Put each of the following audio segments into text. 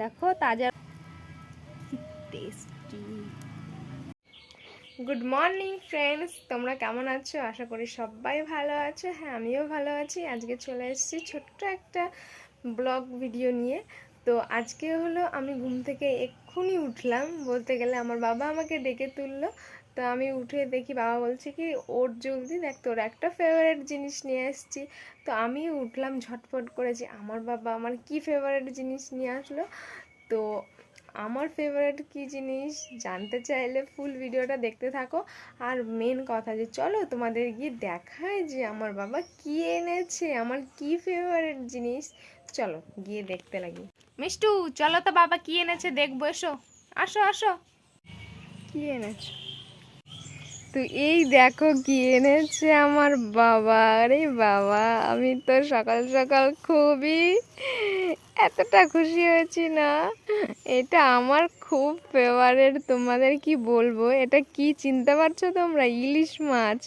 দেখো তাজা tasty good morning friends তোমরা কেমন আছো? আশা করি সবাই ভালো আছো। হ্যাঁ আমিও ভালো আছি। আজকে চলে এসেছি ছোট্ট একটা ব্লগ ভিডিও নিয়ে। তো আজকে হলো আমি ঘুম থেকে এক্ষুনি উঠলাম। বলতে গেলে আমার বাবা আমাকে ডেকে তুললো। তো আমি উঠে দেখি বাবা বলছে কি, ওর জলদি দেখ তোর একটা ফেভারিট জিনিস নিয়ে এসেছি তো আমি উঠলাম ঝটফট করে যে, আমার বাবা আমার কি ফেভারিট জিনিস নিয়ে আসলো? তো আমার ফেভারিট কি জিনিস জানতে চাইলে ফুল ভিডিওটা দেখতে থাকো। আর মেন কথা যে, চলো তোমাদের গিয়ে দেখায় যে আমার বাবা কি এনেছে, আমার কি ফেভারেট জিনিস। চলো গিয়ে দেখতে লাগি। মিষ্টু, চলো তো বাবা কি এনেছে দেখব, এসো। আসো আসো। কি এনেছো? তো এই দেখো কি এনেছে আমার বাবা। আরে বাবা, আমি তো সকাল সকাল খুবই এতটা খুশি হয়েছি না। এটা আমার খুব ফেভারেট তোমাদের কি বলব? এটা কি চিনতে পারছ তোমরা? ইলিশ মাছ।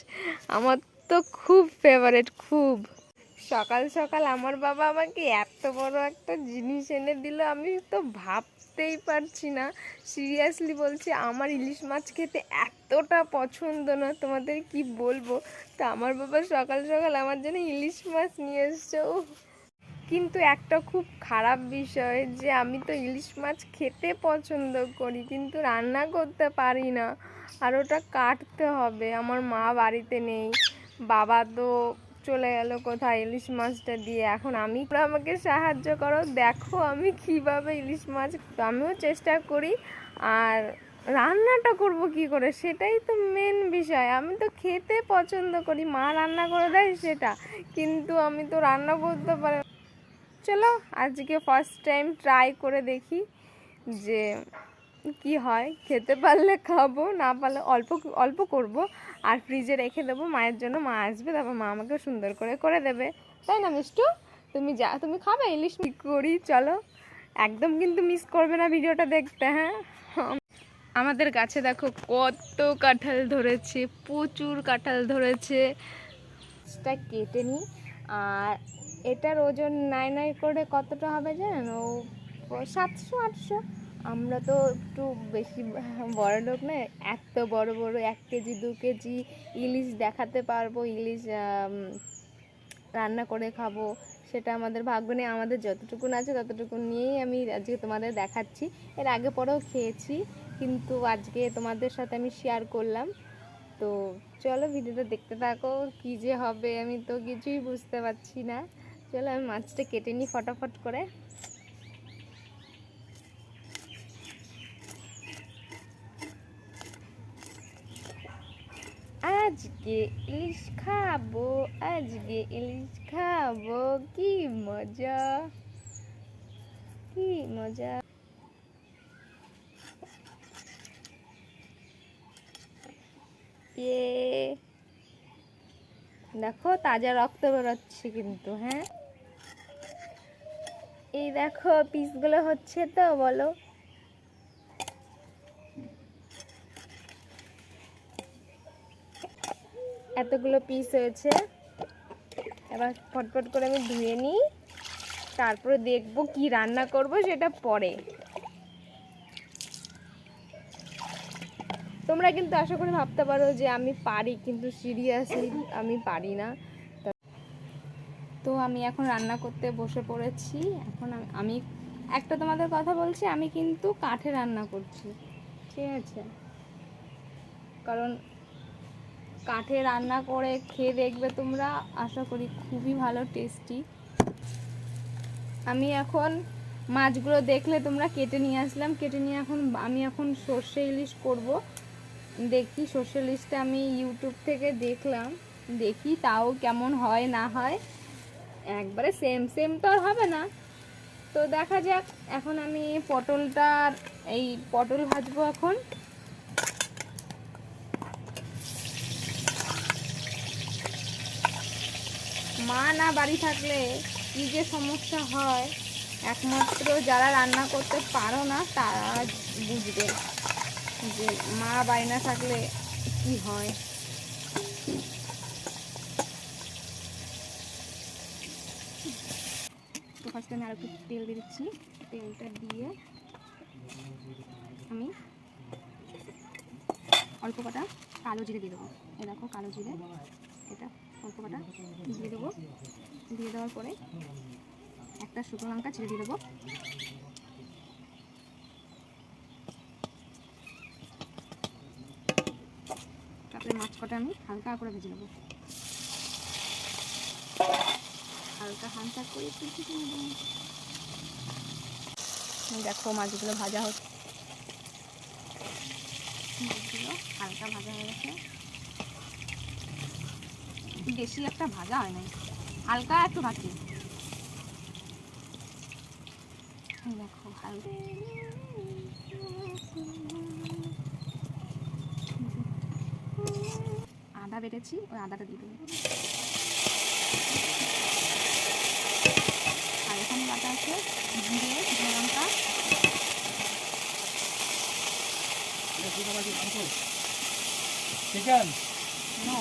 আমার তো খুব ফেভারেট খুব। সকাল সকাল আমার বাবা আমাকে এত বড় একটা জিনিস এনে দিল, আমি তো ভাবতেই পারছি না। সিরিয়াসলি বলছি আমার ইলিশ মাছ খেতে এতটা পছন্দ না তোমাদের কি বলব? তো আমার বাবা সকাল সকাল আমার জন্য ইলিশ মাছ নিয়ে এসছে উফ, কিন্তু একটা খুব খারাপ বিষয় যে আমি তো ইলিশ মাছ খেতে পছন্দ করি কিন্তু রান্না করতে পারি না। আর ওটা কাটতে হবে আমার মা বাড়িতে নেই। বাবা তো চলে গেল কোথায়? ইলিশ মাছটা দিয়ে। এখন আমি আমাকে সাহায্য করো। দেখো আমি কীভাবে ইলিশ মাছ তো আমিও চেষ্টা করি। আর রান্নাটা করব কি করে? সেটাই তো মেন বিষয়। আমি তো খেতে পছন্দ করি। মা রান্না করে দেয় সেটা। কিন্তু আমি তো রান্না করতে পারি চলো, আজকে ফার্স্ট টাইম ট্রাই করে দেখি যে কি হয়? খেতে পারলে খাব, না পারলে অল্প অল্প করব। আর ফ্রিজে রেখে দেবো, মায়ের জন্য মা আসবে, তারপর মা আমাকে সুন্দর করে করে দেবে। তাই না, মিষ্টু? তুমি যা, তুমি খাবে, ইলিশ করি, চলো। একদম কিন্তু মিস করবে না ভিডিওটা দেখতে হ্যাঁ? আমাদের গাছে দেখো কত কাঁঠাল ধরেছে, প্রচুর কাঁঠাল ধরেছে। গাছটা কেটে নিই আর এটার ওজন নাই নাই করে কতটা হবে জানেন? ও, সাতশো, আটশো। আমরা তো একটু বেশি বড় লোক না, এত বড় বড় এক কেজি, দু কেজি ইলিশ দেখাতে পারব, ইলিশ রান্না করে খাব, সেটা আমাদের ভাগ্য নেই। আমাদের যতটুকুন আছে ততটুকু নিয়েই আমি আজকে তোমাদের দেখাচ্ছি। এর আগে পরেও খেয়েছি, কিন্তু আজকে তোমাদের সাথে আমি শেয়ার করলাম। তো চলো ভিডিওটা দেখতে থাকো, কী যে হবে আমি তো কিছুই বুঝতে পারছি না। চলো আমি মাছটা কেটে নিই ফটাফট করে। আজকে ইলিশ খাব, আজকে ইলিশ খাব। কি মজা কি মজা। ইয়ে দেখো তাজা রক্ত বেরোচ্ছে কিন্তু হ্যাঁ? এই দেখো পিসগুলো হচ্ছে তো, বলো। এতগুলো পিস হয়েছে। এবার ফটফট করে আমি ধুয়ে নিই। তারপরে দেখব কি রান্না করব সেটা পরে। তোমরা কিন্তু আশা করি ভাবতে পারো যে আমি পারি, কিন্তু সিরিয়াসলি আমি পারি না। তো আমি এখন রান্না করতে বসে পড়েছি। এখন আমি একটা তোমাদের কথা বলছি, আমি কিন্তু কাঠে রান্না করছি। ঠিক আছে? কারণ কাঠে রান্না করে খেয়ে দেখবে তোমরা। আশা করি খুবই ভালো টেস্টি আমি এখন মাছগুলো দেখলে তোমরা কেটে নিয়ে আসলাম। কেটে নিয়ে এখন আমি এখন সর্ষে ইলিশ করব। দেখি সর্ষে ইলিশটা আমি ইউটিউব থেকে দেখলাম। দেখি তাও কেমন হয়, না হয়। একবারে সেম সেম তো আর হবে না। তো দেখা যাক, এখন আমি পটলটা এই পটল ভাজবো এখন। মা না বাড়ি থাকলে কী যে সমস্যা হয়? একমাত্র যারা রান্না করতে পারো না, তারা বুঝবে যে মা বাড়ি না থাকলে কি হয়। ফার্স্টে আমি আর একটু তেল দিচ্ছি। তেলটা দিয়ে আমি অল্প কটা কালো জিরে দিয়ে দেবো। এ দেখো কালো জিরে, এটা অল্প দিয়ে দেবো। দিয়ে দেওয়ার পরে একটা শুকনো লঙ্কা ছেড়ে দিয়ে দেবো। তারপরে মাছ কটা আমি হালকা করে ভেজে নেব। হালকা হালকা করে দেখো মাছগুলো ভাজা হচ্ছে। মাছগুলো হালকা ভাজা হয়ে গেছে। বেশি একটা ভাজা হয় নাই। হালকা একটু ভাজি দেখো হালকা। আদা বেটেছি ওই আদাটা দিয়ে দেবো। আর এখানে বাটা আছে জিরে শুকনো লঙ্কা। চিকেন? নো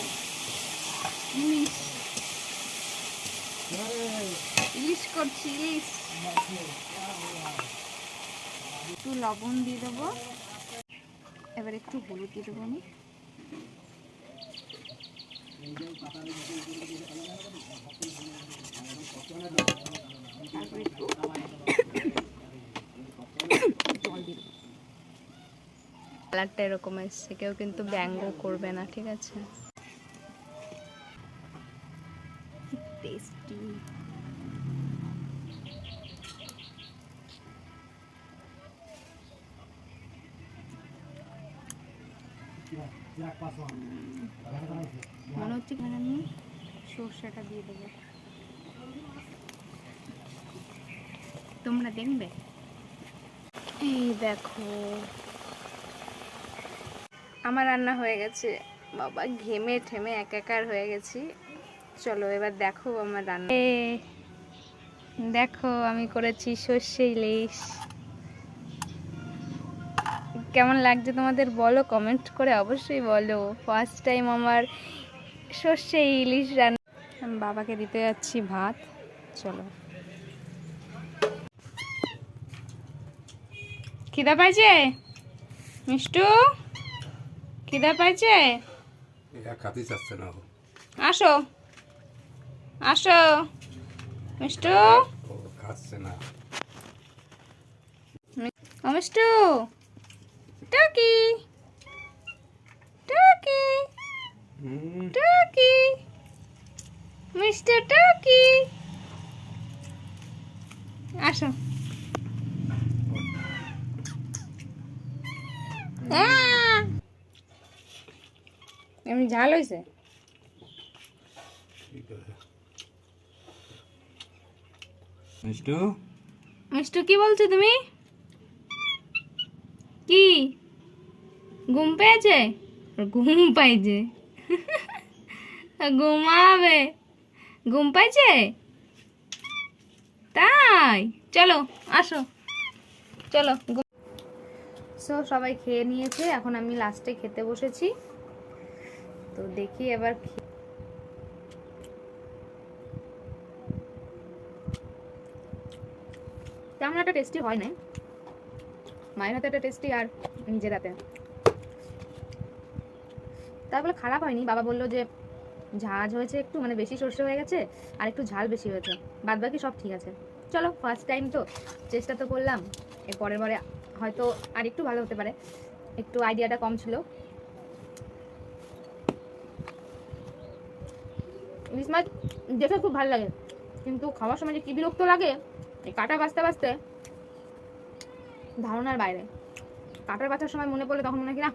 ইলিশ ইলিশ করছি, ইলিশ। একটু লবণ দিয়ে দেবো। এবার একটু হলুদ দিয়ে দেবো আমি। তারপরে কালারটা এরকম এসছে, কেউ কিন্তু ব্যঙ্গ করবে না, ঠিক আছে? মনে হচ্ছে এখানে আমি সর্ষেটা দিয়ে দেবো। তোমরা দেখবে। এই দেখো। আমার রান্না হয়ে গেছে। বাবা, ঘেমে ঠেমে একাকার হয়ে গেছি। চলো, এবার দেখো আমার রান্না। দেখো, আমি করেছি সর্ষে ইলিশ। কেমন লাগছে তোমাদের বলো? কমেন্ট করে অবশ্যই বলো। ফার্স্ট টাইম আমার সর্ষে ইলিশ রান্না। আমি বাবাকে দিতে যাচ্ছি ভাত। চলো। খিদা পাইছে? মিষ্টু? খিদা পাইছে। আসো। আসো। মিষ্টু? ও খাচ্ছে না। মিষ্টু? টকি টকি টকি মিস্টার টকি আসো! এমনি ঝাল হয়েছে। মিষ্টু মিষ্টু কি বলছো তুমি কি ঘুম পেয়েছে? ঘুম পাইছে। ঘুমাবে। ঘুম পাইছে? তাই। চলো, আসো। চলো সো সবাই খেয়ে নিয়েছে। এখন আমি লাস্টে খেতে বসেছি। তো দেখি এবার তেমন একটা টেস্টি হয় নাই। মায়ের হাতে একটা টেস্টি আর নিজের হাতে। তারপরে খারাপ হয়নি। বাবা বলল যে, ঝাঁজ হয়েছে একটু মানে বেশি সর্ষে হয়ে গেছে, আর একটু ঝাল বেশি হয়েছে। বাদ বাকি সব ঠিক আছে। চলো ফার্স্ট টাইম তো, চেষ্টা তো করলাম। এর পরের বারে হয়তো আর একটু ভালো হতে পারে। একটু আইডিয়াটা কম ছিল। ইলিশ মাছ দেখে খুব ভালো লাগে। কিন্তু খাওয়ার সময় যে কি বিরক্ত লাগে, এই কাটা বাঁচতে বাঁচতে ধারণার বাইরে। কাটার বাঁচার সময় মনে পড়লে তখন মনে হয় কি, না